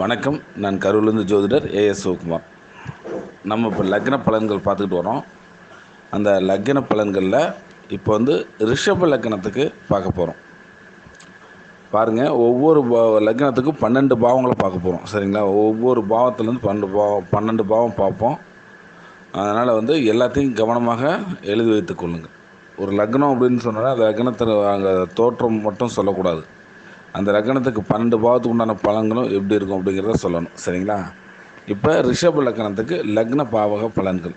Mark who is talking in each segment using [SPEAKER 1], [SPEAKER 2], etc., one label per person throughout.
[SPEAKER 1] வணக்கம். நான் கரூர்லேருந்து ஜோதிடர் ஏஎஸ் சிவகுமார். நம்ம இப்போ லக்ன பலன்கள் பார்த்துக்கிட்டு வரோம். அந்த லக்ன பலன்களில் இப்போ வந்து ரிஷப லக்னத்துக்கு பார்க்க போகிறோம். பாருங்கள் ஒவ்வொரு பா லக்னத்துக்கும் பன்னெண்டு பாவங்களை பார்க்க போகிறோம். சரிங்களா? ஒவ்வொரு பாவத்துலேருந்து பன்னெண்டு பாவம் பன்னெண்டு பாவம் பார்ப்போம். அதனால் வந்து எல்லாத்தையும் கவனமாக எழுதி வைத்துக்கொள்ளுங்கள் ஒரு லக்னம் அப்படின்னு சொன்னால் அந்த லக்னத்தில் அங்கே தோற்றம் மட்டும் சொல்லக்கூடாது. அந்த லக்னத்துக்கு பன்னெண்டு பாவத்துக்கு உண்டான பலன்களும் எப்படி இருக்கும் அப்படிங்கிறத சொல்லணும். சரிங்களா? இப்போ ரிஷப லக்கணத்துக்கு லக்ன பாவக பலன்கள்.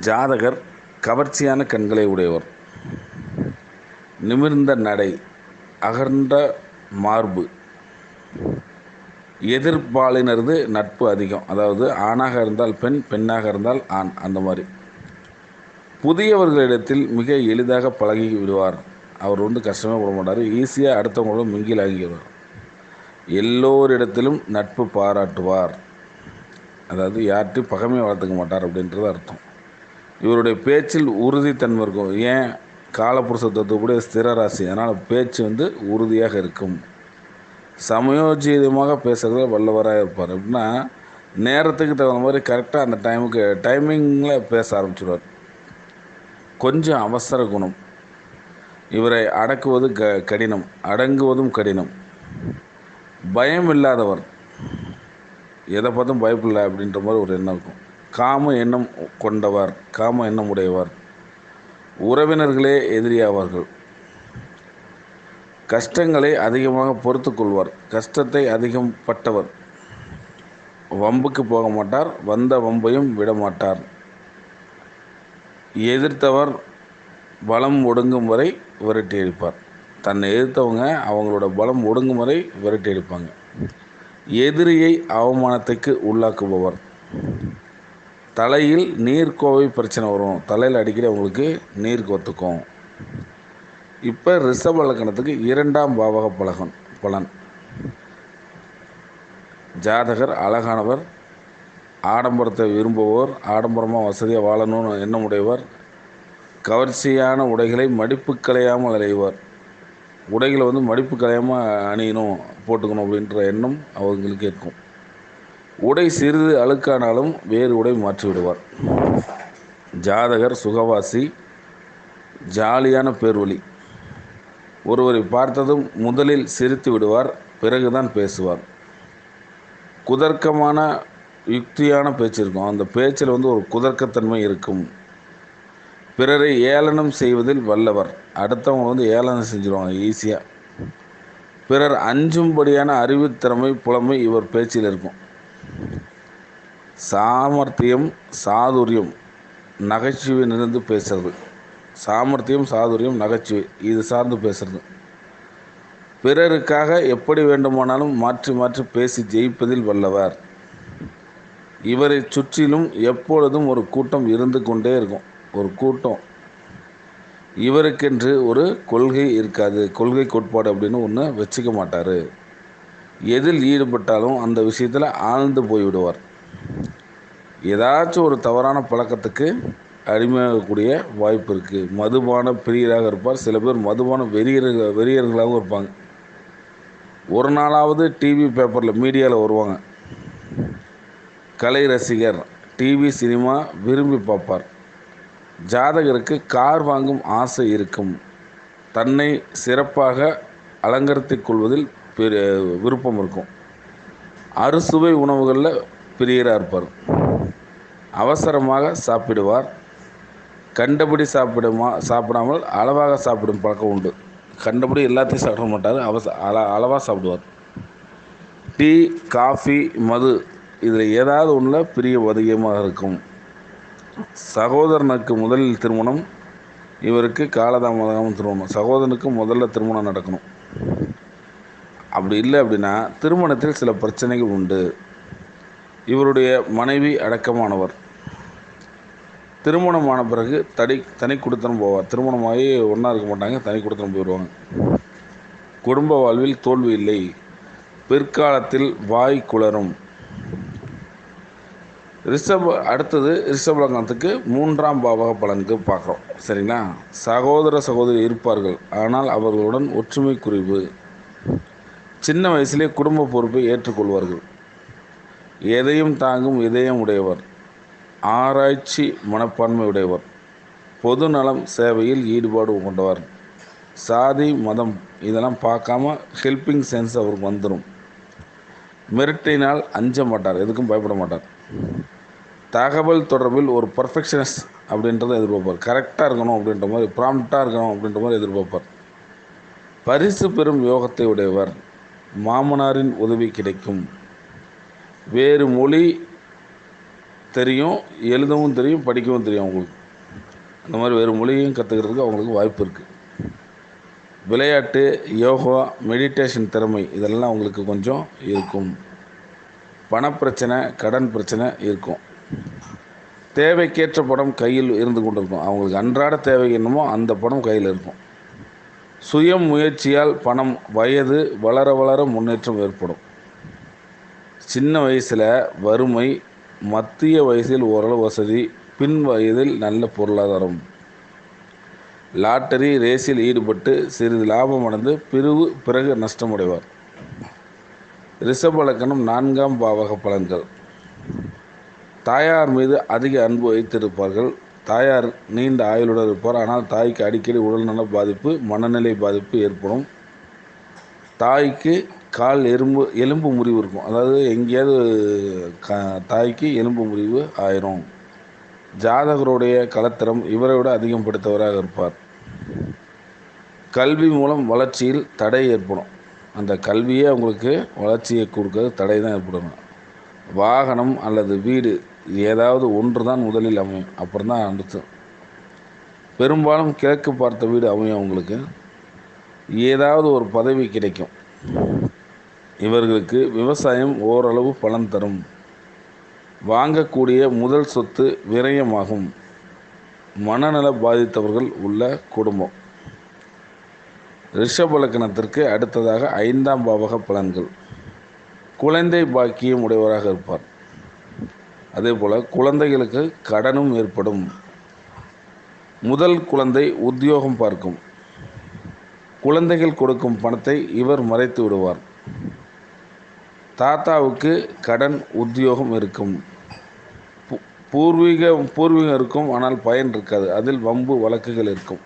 [SPEAKER 1] ஜாதகர் கவர்ச்சியான கண்களை உடையவர். நிமிர்ந்த நடை அகர்ந்த மார்பு. எதிர்பாலினரது நட்பு அதிகம். அதாவது ஆணாக இருந்தால் பெண் பெண்ணாக இருந்தால் ஆண் அந்த மாதிரி. புதியவர்களிடத்தில் மிக எளிதாக பழகி விடுவார். அவர் வந்து கஷ்டமே போட மாட்டார். ஈஸியாக அடுத்தவங்களும் மிங்கில் ஆகிடுவார். எல்லோரிடத்திலும் நட்பு பாராட்டுவார். அதாவது யார்கிட்டையும் பகமையை வளர்த்துக்க மாட்டார் அப்படின்றது அர்த்தம். இவருடைய பேச்சில் உறுதித்தன்மை இருக்கும். ஏன்? காலப்புருஷ தத்துவக்கூடிய ஸ்திர ராசி. அதனால் பேச்சு வந்து உறுதியாக இருக்கும். சமயோஜிதமாக பேசுகிறதுல வல்லவராக இருப்பார். அப்படின்னா நேரத்துக்கு தகுந்த மாதிரி கரெக்டாக அந்த டைமுக்கு டைமிங்கில் பேச ஆரம்பிச்சிடுவார் கொஞ்சம் அவசர குணம். இவரை அடக்குவது க கடினம் அடங்குவதும் கடினம். பயம் இல்லாதவர் எதை பார்த்தும் பயப்பில்லை அப்படின்ற மாதிரி ஒரு எண்ணம் இருக்கும். காம எண்ணம் கொண்டவர் காம எண்ணம் உடையவர். உறவினர்களே எதிரியாவார்கள். கஷ்டங்களை அதிகமாக பொறுத்து கொள்வார். கஷ்டத்தை அதிகம் பட்டவர். வம்புக்கு போக மாட்டார். வந்த வம்பையும் விட மாட்டார். எதிர்த்தவர் பலம் ஒடுங்கும் வரை விரட்டி அடிப்பார் தன்னை எதிர்த்தவங்க அவங்களோட பலம் ஒடுங்கும் வரை விரட்டி அடிப்பாங்க எதிரியை அவமானத்துக்கு உள்ளாக்குபவர். தலையில் நீர்க்கோவை பிரச்சனை வரும். தலையில் அடிக்கடி அவங்களுக்கு நீர் கொத்துக்கும். இப்போ ரிஷப லக்கணத்துக்கு இரண்டாம் பாவக பலகன் பலன். ஜாதகர் அழகானவர் ஆடம்பரத்தை விரும்புவோர் ஆடம்பரமாக வசதியாக வாழணும்னு எண்ணமுடையவர் கவர்ச்சியான உடைகளை மடிப்பு கலையாமல் அலைவார் உடைகளை வந்து மடிப்பு கலையாமல் அணியணும் போட்டுக்கணும் அப்படின்ற எண்ணம் அவங்களுக்கு இருக்கும். உடை சிறிது அழுக்கானாலும் வேறு உடை மாற்றி விடுவார். ஜாதகர் சுகவாசி ஜாலியான பேர்வழி. ஒருவரை பார்த்ததும் முதலில் சிரித்து விடுவார் பிறகுதான் பேசுவார். குதர்க்கமான யுக்தியான பேச்சு இருக்கும். அந்த பேச்சில் வந்து ஒரு குதர்க்கத்தன்மை இருக்கும். பிறரை ஏளனம் செய்வதில் வல்லவர். அடுத்தவங்க வந்து ஏளனம் செஞ்சுருவாங்க ஈஸியாக பிறர் அஞ்சும்படியான அறிவுத்திறமை புலமை இவர் பேச்சில் இருக்கும். சாமர்த்தியம் சாதுரியம் நகைச்சுவை நிறைந்து பேசுறது. சாமர்த்தியம் சாதுரியம் நகைச்சுவை இது சார்ந்து பேசுறது. பிறருக்காக எப்படி வேண்டுமானாலும் மாற்றி மாற்றி பேசி ஜெயிப்பதில் வல்லவர். இவரை சுற்றிலும் எப்பொழுதும் ஒரு கூட்டம் இருந்து கொண்டே இருக்கும். ஒரு கூட்டம். இவருக்கென்று ஒரு கொள்கை இருக்காது. கொள்கை கோட்பாடு அப்படின்னு ஒன்று வச்சுக்க மாட்டார். எதில் ஈடுபட்டாலும் அந்த விஷயத்தில் ஆழ்ந்து போய்விடுவார். ஏதாச்சும் ஒரு தவறான பழக்கத்துக்கு அடிமையாகக்கூடிய வாய்ப்பு இருக்குது மதுபான பிரியராக இருப்பார். சில பேர் மதுபான வெறியர்கள் வெறியர்களாகவும் இருப்பாங்க. ஒரு நாளாவது டிவி பேப்பரில் மீடியாவில் வருவாங்க. கலை ரசிகர் டிவி சினிமா விரும்பி பார்ப்பார். ஜாதகருக்கு கார் வாங்கும் ஆசை இருக்கும். தன்னை சிறப்பாக அலங்கரித்துக் கொள்வதில் விருப்பம் இருக்கும். அறுசுவை உணவுகளில் பிரியராக இருப்பார். அவசரமாக சாப்பிடுவார். கண்டபடி சாப்பிடுமா சாப்பிடாமல் அளவாக சாப்பிடும் பழக்கம் உண்டு. கண்டபடி எல்லாத்தையும் சாப்பிட மாட்டார். அவச அள அளவாக சாப்பிடுவார். டீ காஃபி மது இதில் ஏதாவது ஒன்றில் பிரிய அதிகமாக இருக்கும். சகோதரனுக்கு முதலில் திருமணம் இவருக்கு காலதாமதம் திருமணம். சகோதரனுக்கு முதல்ல திருமணம் நடக்கணும். அப்படி இல்லை அப்படின்னா திருமணத்தில் சில பிரச்சனைகள் உண்டு. இவருடைய மனைவி அடக்கமானவர். திருமணமான பிறகு தடி தனி கொடுத்தனம் போவார். திருமணமாகி ஒன்றா இருக்க மாட்டாங்க தனி கொடுத்தனம் போயிடுவாங்க குடும்ப வாழ்வில் தோல்வி இல்லை. பிற்காலத்தில் வாய் குளரும். ரிஷப் அடுத்தது ரிஷப லக்னத்துக்கு மூன்றாம் பாவக பலனுக்கு பார்க்குறோம். சரிங்களா? சகோதர சகோதரி இருப்பார்கள். ஆனால் அவர்களுடன் ஒற்றுமை குறிப்பு சின்ன வயசிலே குடும்ப பொறுப்பை ஏற்றுக்கொள்வார்கள். எதையும் தாங்கும் இதயம் உடையவர். ஆராய்ச்சி மனப்பான்மை உடையவர். பொது நலம் சேவையில் ஈடுபாடு கொண்டவர். சாதி மதம் இதெல்லாம் பார்க்காம ஹெல்பிங் சென்ஸ் அவருக்கு வந்துடும் மிரட்டினால் அஞ்ச மாட்டார். எதுக்கும் பயப்பட மாட்டார். தகவல் தொடர்பில் ஒரு பர்ஃபெக்ஷனஸ் அப்படின்றத எதிர்பார்ப்பார். கரெக்டாக இருக்கணும் அப்படின்ற மாதிரி ப்ராம்ப்டாக இருக்கணும் அப்படின்ற மாதிரி எதிர்பார்ப்பார். பரிசு பெறும் யோகத்தை உடையவர் மாமனாரின் உதவி கிடைக்கும். வேறு மொழி தெரியும் எழுதவும் தெரியும் படிக்கவும் தெரியும் அவங்களுக்கு. அந்த மாதிரி வேறு மொழியும் கற்றுக்கிறதுக்கு அவங்களுக்கு வாய்ப்பு இருக்குது விளையாட்டு யோகா மெடிடேஷன் திறமை இதெல்லாம் அவங்களுக்கு கொஞ்சம் இருக்கும். பணப்பிரச்சனை கடன் பிரச்சனை இருக்கும். தேவைக்கேற்ற படம் கையில் இருந்து கொண்டிருக்கும். அவங்களுக்கு அன்றாட தேவை என்னமோ அந்த படம் கையில் இருக்கும். சுய முயற்சியால் பணம் வயது வளர வளர முன்னேற்றம் ஏற்படும். சின்ன வயசில் வறுமை மத்திய வயசில் ஓரளவு வசதி பின் வயதில் நல்ல பொருளாதாரம். லாட்டரி ரேஸில் ஈடுபட்டு சிறிது லாபம் அடைந்து பிரிவு பிறகு நஷ்டமடைவார் ரிஷபலக்கணம் நான்காம் பாவக பலன்கள். தாயார் மீது அதிக அன்பு வைத்திருப்பார்கள். தாயார் நீண்ட ஆயுளுடன் இருப்பார். ஆனால் தாய்க்கு அடிக்கடி உடல்நல பாதிப்பு மனநிலை பாதிப்பு ஏற்படும். தாய்க்கு கால் எறும்பு எலும்பு முறிவு இருக்கும். அதாவது எங்கேயாவது க தாய்க்கு எலும்பு முறிவு ஆயிரும். ஜாதகருடைய கலத்திரம் இவரை விட அதிகம் படுத்தவராக இருப்பார். கல்வி மூலம் வளர்ச்சியில் தடை ஏற்படும். அந்த கல்வியே அவங்களுக்கு வளர்ச்சியை கொடுக்கறது தடை தான் ஏற்படும். வாகனம் அல்லது வீடு ஏதாவது ஒன்று தான் முதலில் அமையும் அப்புறம் தான் அடுத்து. பெரும்பாலும் கிழக்கு பார்த்த வீடு அமையும் அவங்களுக்கு. ஏதாவது ஒரு பதவி கிடைக்கும். இவர்களுக்கு விவசாயம் ஓரளவு பலன் தரும். வாங்கக்கூடிய முதல் சொத்து விரயமாகும். மனநல பாதித்தவர்கள் உள்ள குடும்பம். ரிஷபலக்கணத்திற்கு அடுத்ததாக ஐந்தாம் பாவக பலன்கள். குழந்தை பாக்கியம் உடையவராக இருப்பார். அதே போல் குழந்தைகளுக்கு கடனும் ஏற்படும். முதல் குழந்தை உத்தியோகம் பார்க்கும். குழந்தைகள் கொடுக்கும் பணத்தை இவர் மறைத்து விடுவார். தாத்தாவுக்கு கடன் உத்தியோகம் இருக்கும். பூர்வீக பூர்வீகம் இருக்கும் ஆனால் பயன் இருக்காது. அதில் வம்பு வழக்குகள் இருக்கும்.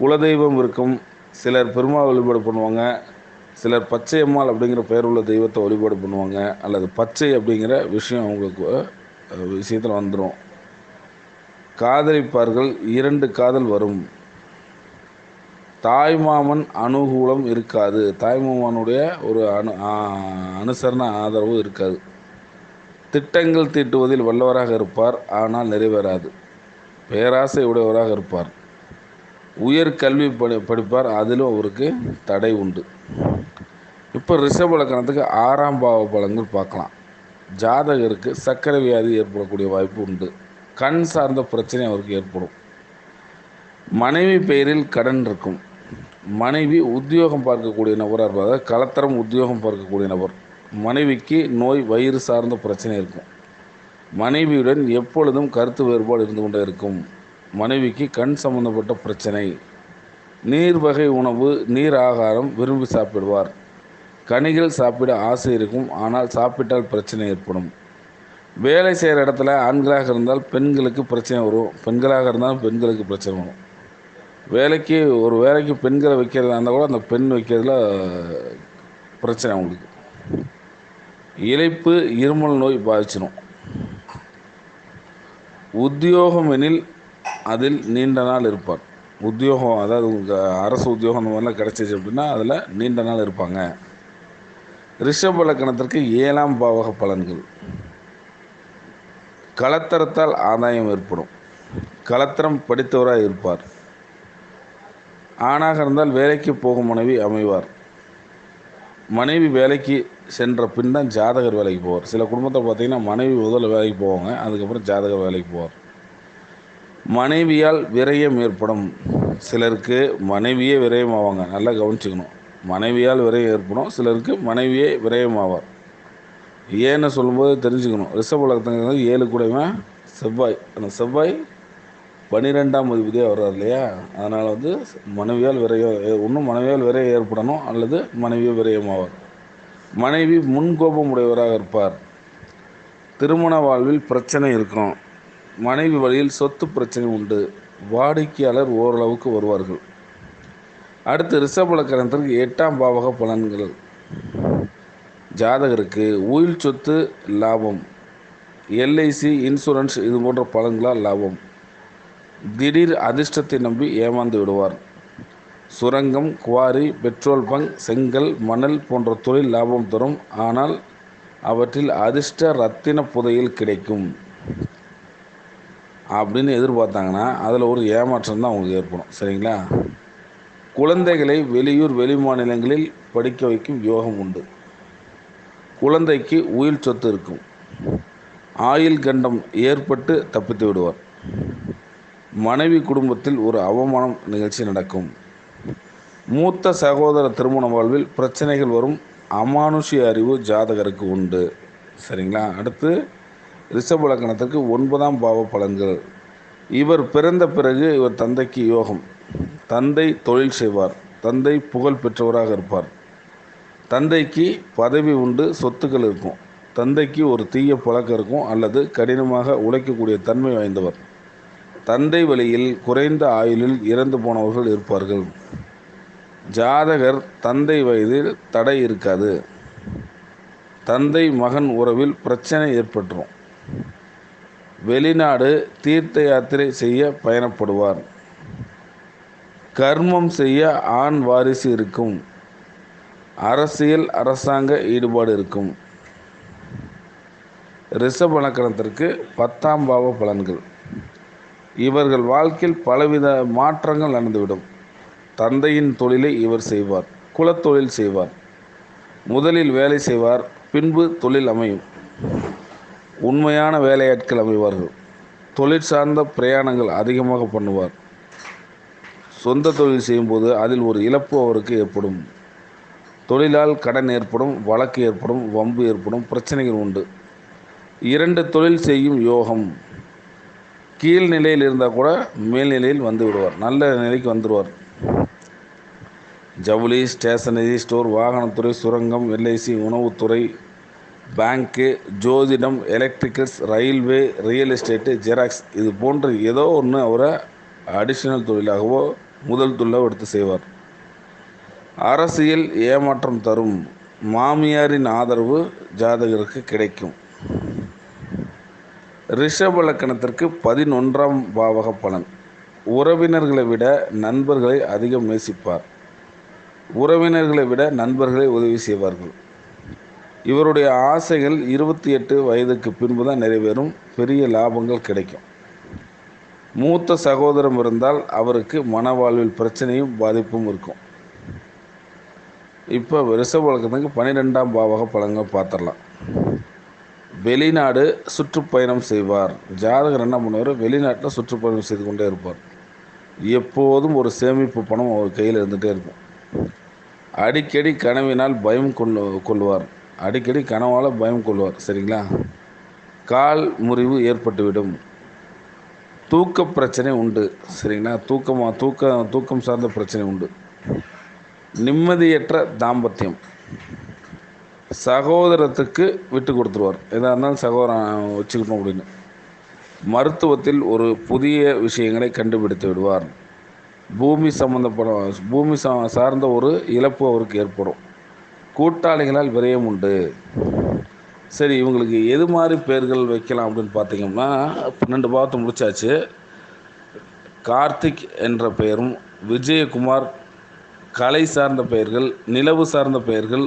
[SPEAKER 1] குலதெய்வம் இருக்கும். சிலர் பெருமாள் வழிபாடு பண்ணுவாங்க. சிலர் பச்சையம்மாள் அப்படிங்கிற பெயர் உள்ள தெய்வத்தை வழிபாடு பண்ணுவாங்க. அல்லது பச்சை அப்படிங்கிற விஷயம் அவங்களுக்கு விஷயத்தில் வந்துடும் காதலிப்பார்கள் இரண்டு காதல் வரும். தாய்மாமன் அனுகூலம் இருக்காது. தாய்மாமனுடைய ஒரு அனு அனுசரண ஆதரவு இருக்காது. திட்டங்கள் தீட்டுவதில் வல்லவராக இருப்பார் ஆனால் நிறைவேறாது. பேராசை உடையவராக இருப்பார். உயர் கல்வி படி படிப்பார் அதிலும் அவருக்கு தடை உண்டு. இப்போ ரிஷப லக்கணத்துக்கு ஆறாம் பாவ பலங்கள் பார்க்கலாம். ஜாதகருக்கு சர்க்கரை வியாதி ஏற்படக்கூடிய வாய்ப்பு உண்டு. கண் சார்ந்த பிரச்சனை அவருக்கு ஏற்படும். மனைவி பெயரில் கடன் இருக்கும். மனைவி உத்தியோகம் பார்க்கக்கூடிய நபராக இருப்பார் அதாவது கலத்தரம் உத்தியோகம் பார்க்கக்கூடிய நபர். மனைவிக்கு நோய் வயிறு சார்ந்த பிரச்சனை இருக்கும். மனைவியுடன் எப்பொழுதும் கருத்து வேறுபாடு இருந்து கொண்டே இருக்கும். மனைவிக்கு கண் சம்பந்தப்பட்ட பிரச்சனை. நீர் வகை உணவு நீர் ஆகாரம் விரும்பி சாப்பிடுவார். கனிகள் சாப்பிட ஆசை இருக்கும் ஆனால் சாப்பிட்டால் பிரச்சனை ஏற்படும். வேலை செய்கிற இடத்துல ஆண்களாக இருந்தால் பெண்களுக்கு பிரச்சனை வரும். பெண்களாக இருந்தாலும் பெண்களுக்கு பிரச்சனை வரும். வேலைக்கு ஒரு வேலைக்கு பெண்களை வைக்கிறதா இருந்தால் கூட அந்த பெண் வைக்கிறதுல பிரச்சனை அவங்களுக்கு. இழைப்பு இருமல் நோய் பாதிச்சிடும் உத்தியோகம் எனில் அதில் நீண்ட நாள் இருப்பார். உத்தியோகம் அதாவது உங்கள் அரசு உத்தியோகம் அந்த மாதிரிலாம் கிடச்சிச்சு அப்படின்னா அதில் நீண்ட நாள் இருப்பாங்க. ரிஷப லக்கணத்திற்கு ஏழாம் பாவக பலன்கள். கலத்தரத்தால் ஆதாயம் ஏற்படும். கலத்தரம் படித்தவராக இருப்பார். ஆணாக இருந்தால் வேலைக்கு போகும் மனைவி அமைவார். மனைவி வேலைக்கு சென்ற பின் தான் ஜாதகர் வேலைக்கு போவார். சில குடும்பத்தை பார்த்தீங்கன்னா மனைவி முதல்ல வேலைக்கு போவாங்க அதுக்கப்புறம் ஜாதகர் வேலைக்கு போவார். மனைவியால் விரயம் ஏற்படும். சிலருக்கு மனைவியே விரயமாவாங்க. நல்லா கவனிச்சுக்கணும். மனைவியால் விரயம் ஏற்படும். சிலருக்கு மனைவியே விரயமாவார். ஏன்னு சொல்லும்போது தெரிஞ்சுக்கணும். ரிஷப லக்னங்கிறது ஏழு கூடவன் செவ்வாய். அந்த செவ்வாய் பன்னிரெண்டாம் அதிபதியாக வர்றார் இல்லையா? அதனால் வந்து மனைவியால் விரயம் ஒன்றும் மனைவியால் விரயம் ஏற்படணும். அல்லது மனைவியோ விரயமாவார். மனைவி முன்கோபம் உடையவராக இருப்பார். திருமண வாழ்வில் பிரச்சனை இருக்கும். மனைவி வழியில் சொத்து பிரச்சனை உண்டு. வாடிக்கையாளர் ஓரளவுக்கு வருவார்கள். அடுத்து ரிஷபலக்கணத்திற்கு எட்டாம் பாவக பலன்கள். ஜாதகருக்கு உயில் சொத்து லாபம். எல்ஐசி இன்சூரன்ஸ் இது போன்ற பலன்களால் லாபம். திடீர் அதிர்ஷ்டத்தை நம்பி ஏமாந்து விடுவார். சுரங்கம் குவாரி பெட்ரோல் பங்க் செங்கல் மணல் போன்ற தொழில் லாபம் தரும். ஆனால் அவற்றில் அதிர்ஷ்ட ரத்தின புதையில் கிடைக்கும். அப்படின்னு எதிர்பார்த்தாங்கன்னா அதில் ஒரு ஏமாற்றம் தான் அவங்களுக்கு ஏற்படும். சரிங்களா? குழந்தைகளை வெளியூர் வெளி மாநிலங்களில் படிக்க வைக்கும் யோகம் உண்டு. குழந்தைக்கு உயிர் சொத்து இருக்கும். ஆயில் கண்டம் ஏற்பட்டு தப்பித்து விடுவார். மனைவி குடும்பத்தில் ஒரு அவமானம் நிகழ்ச்சி நடக்கும். மூத்த சகோதர திருமண வாழ்வில் பிரச்சனைகள் வரும். அமானுஷ்ய அறிவு ஜாதகருக்கு உண்டு. சரிங்களா? அடுத்து ரிஷப லக்கணத்திற்கு ஒன்பதாம் பாவ பலன்கள். இவர் பிறந்த பிறகு இவர் தந்தைக்கு யோகம். தந்தை தொழில் செய்வார். தந்தை புகழ் பெற்றவராக இருப்பார். தந்தைக்கு பதவி உண்டு சொத்துக்கள் இருக்கும். தந்தைக்கு ஒரு தீய பழக்கம் இருக்கும் அல்லது கடினமாக உழைக்கக்கூடிய தன்மை வாய்ந்தவர். தந்தை வழியில் குறைந்த ஆயுளில் இறந்து போனவர்கள் இருப்பார்கள். ஜாதகர் தந்தை வயதில் தடை இருக்காது. தந்தை மகன் உறவில் பிரச்சனை ஏற்பட்டுரும். வெளிநாடு தீர்த்த யாத்திரை செய்ய பயணப்படுவார். கர்மம் செய்ய ஆண் வாரிசு இருக்கும். அரசியல் அரசாங்க ஈடுபாடு இருக்கும். ரிஷபலக்கணத்திற்கு பத்தாம் பாவ பலன்கள். இவர்கள் வாழ்க்கையில் பலவித மாற்றங்கள் நடந்துவிடும். தந்தையின் தொழிலை இவர் செய்வார் குலத்தொழில் செய்வார். முதலில் வேலை செய்வார் பின்பு தொழில் அமையும். உண்மையான வேலையாட்கள் அமைவார்கள். தொழில் சார்ந்த பிரயாணங்கள் அதிகமாக பண்ணுவார். சொந்த தொழில் செய்யும்போது அதில் ஒரு இழப்பு அவருக்கு ஏற்படும். தொழிலால் கடன் ஏற்படும் வழக்கு ஏற்படும் வம்பு ஏற்படும் பிரச்சனைகள் உண்டு. இரண்டு தொழில் செய்யும் யோகம். கீழ் நிலையில் இருந்தால் கூட மேல்நிலையில் வந்து விடுவார். நல்ல நிலைக்கு வந்துடுவார் ஜவுளி ஸ்டேஷனரி ஸ்டோர் வாகனத்துறை சுரங்கம் எல்ஐசி உணவுத்துறை பேங்க்கு ஜோதிடம் electricals railway real estate xerox இது போன்ற ஏதோ ஒன்று அவரை அடிஷனல் தொழிலாகவோ முதல் தொழிலாக எடுத்து செய்வார். அரசியல் ஏமாற்றம் தரும் மாமியாரின் ஆதரவு ஜாதகருக்கு கிடைக்கும். ரிஷப லக்கணத்திற்கு பதினொன்றாம் பாவக பலன். உறவினர்களை விட நண்பர்களை அதிகம் நேசிப்பார். உறவினர்களை விட நண்பர்களை உதவி செய்வார்கள். இவருடைய ஆசைகள் இருபத்தி எட்டு வயதுக்கு பின்பு தான் நிறைவேறும். பெரிய லாபங்கள் கிடைக்கும். மூத்த சகோதரம் இருந்தால் அவருக்கு மன வாழ்வில் பிரச்சனையும் பாதிப்பும் இருக்கும். இப்போ ரிஷப வழக்கத்துக்கு பன்னிரெண்டாம் பாவக பழங்கள் பார்த்துடலாம். வெளிநாடு சுற்றுப்பயணம் செய்வார். ஜாதகர் என்ன பண்ணுவார்? வெளிநாட்டில் சுற்றுப்பயணம் செய்து கொண்டே இருப்பார். எப்போதும் ஒரு சேமிப்பு பணம் அவர் கையில் இருந்துகிட்டே இருக்கும். அடிக்கடி கனவினால் பயம் கொள்ளு கொள்வார். அடிக்கடி கனவால் பயம் கொள்வார் சரிங்களா? கால் முறிவு ஏற்பட்டுவிடும். தூக்க பிரச்சனை உண்டு சரிங்களா? தூக்கமாக தூக்க தூக்கம் சார்ந்த பிரச்சனை உண்டு. நிம்மதியற்ற தாம்பத்தியம். சகோதரத்துக்கு விட்டு கொடுத்துருவார். எதாக இருந்தாலும் சகோதரம் வச்சுக்கணும் அப்படின்னு. மருத்துவத்தில் ஒரு புதிய விஷயங்களை கண்டுபிடித்து விடுவார். பூமி சம்மந்தப்பட பூமி சா சார்ந்த ஒரு இழப்பு அவருக்கு ஏற்படும். கூட்டாளிகளால் விரயம் உண்டு. சரி இவங்களுக்கு எது மாதிரி பேர்கள் வைக்கலாம் அப்படின்னு பார்த்தீங்கன்னா பன்னெண்டு பாவத்தை முடிச்சாச்சு. கார்த்திக் என்ற பெயரும் விஜயகுமார் கலை சார்ந்த பெயர்கள் நிலவு சார்ந்த பெயர்கள்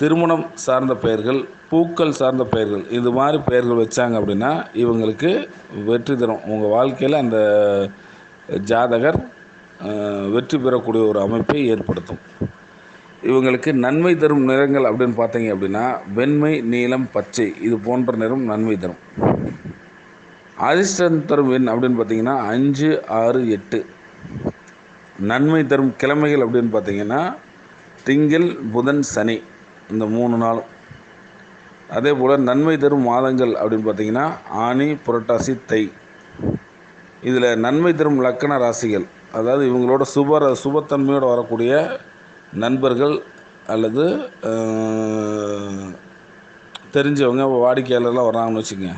[SPEAKER 1] திருமணம் சார்ந்த பெயர்கள் பூக்கள் சார்ந்த பெயர்கள் இது மாதிரி பெயர்கள் வச்சாங்க அப்படின்னா இவங்களுக்கு வெற்றி தரும். உங்கள் வாழ்க்கையில் அந்த ஜாதகர் வெற்றி பெறக்கூடிய ஒரு அமைப்பை ஏற்படுத்தும். இவங்களுக்கு நன்மை தரும் நிறங்கள் அப்படின்னு பார்த்தீங்க அப்படின்னா வெண்மை நீலம் பச்சை இது போன்ற நிறம் நன்மை தரும். அதிர்ஷ்டம் தரும் எண் அப்படின்னு பார்த்தீங்கன்னா அஞ்சு ஆறு எட்டு. நன்மை தரும் கிழமைகள் அப்படின்னு பார்த்தீங்கன்னா திங்கள் புதன் சனி இந்த மூணு நாளும். அதே போல் நன்மை தரும் மாதங்கள் அப்படின்னு பார்த்தீங்கன்னா ஆனி புரட்டாசி தை. இதில் நன்மை தரும் லக்கண ராசிகள் அதாவது இவங்களோட சுப சுபத்தன்மையோடு வரக்கூடிய நண்பர்கள் அல்லது தெரிஞ்சவங்க வாடிக்கையாளர்லாம் வராங்கன்னு வச்சுக்கோங்க.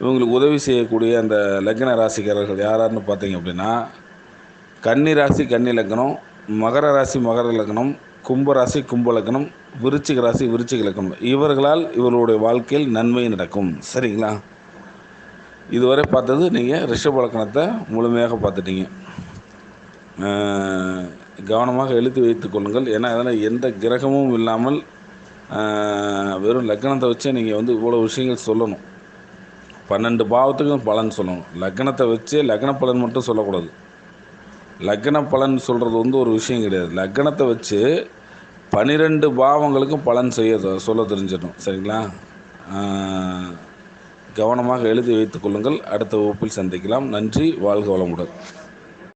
[SPEAKER 1] இவங்களுக்கு உதவி செய்யக்கூடிய அந்த லக்ன ராசிக்காரர்கள் யாராருன்னு பார்த்தீங்க அப்படின்னா கன்னி ராசி கன்னி லக்னம் மகர ராசி மகர லக்னம் கும்ப ராசி கும்ப லக்னம் விருச்சிக ராசி விருச்சிக லக்னம். இவர்களால் இவர்களுடைய வாழ்க்கையில் நன்மை நடக்கும். சரிங்களா? இதுவரை பார்த்தது நீங்கள் ரிஷப லக்னத்தை முழுமையாக பார்த்துட்டீங்க. கவனமாக எழுதி வைத்து கொள்ளுங்கள். ஏன்னா அதனால் எந்த கிரகமும் இல்லாமல் வெறும் லக்னத்தை வச்சே நீங்கள் வந்து இவ்வளோ விஷயங்கள் சொல்லணும். பன்னெண்டு பாவத்துக்கும் பலன் சொல்லணும். லக்னத்தை வச்சே லக்ன பலன் மட்டும் சொல்லக்கூடாது. லக்ன பலன் சொல்கிறது வந்து ஒரு விஷயம் கிடையாது. லக்னத்தை வச்சு பன்னிரெண்டு பாவங்களுக்கும் பலன் செய்ய சொல்ல தெரிஞ்சிடணும். சரிங்களா? கவனமாக எழுதி வைத்துக் கொள்ளுங்கள். அடுத்த வகுப்பில் சந்திக்கலாம். நன்றி. வாழ்க வளமுடன்.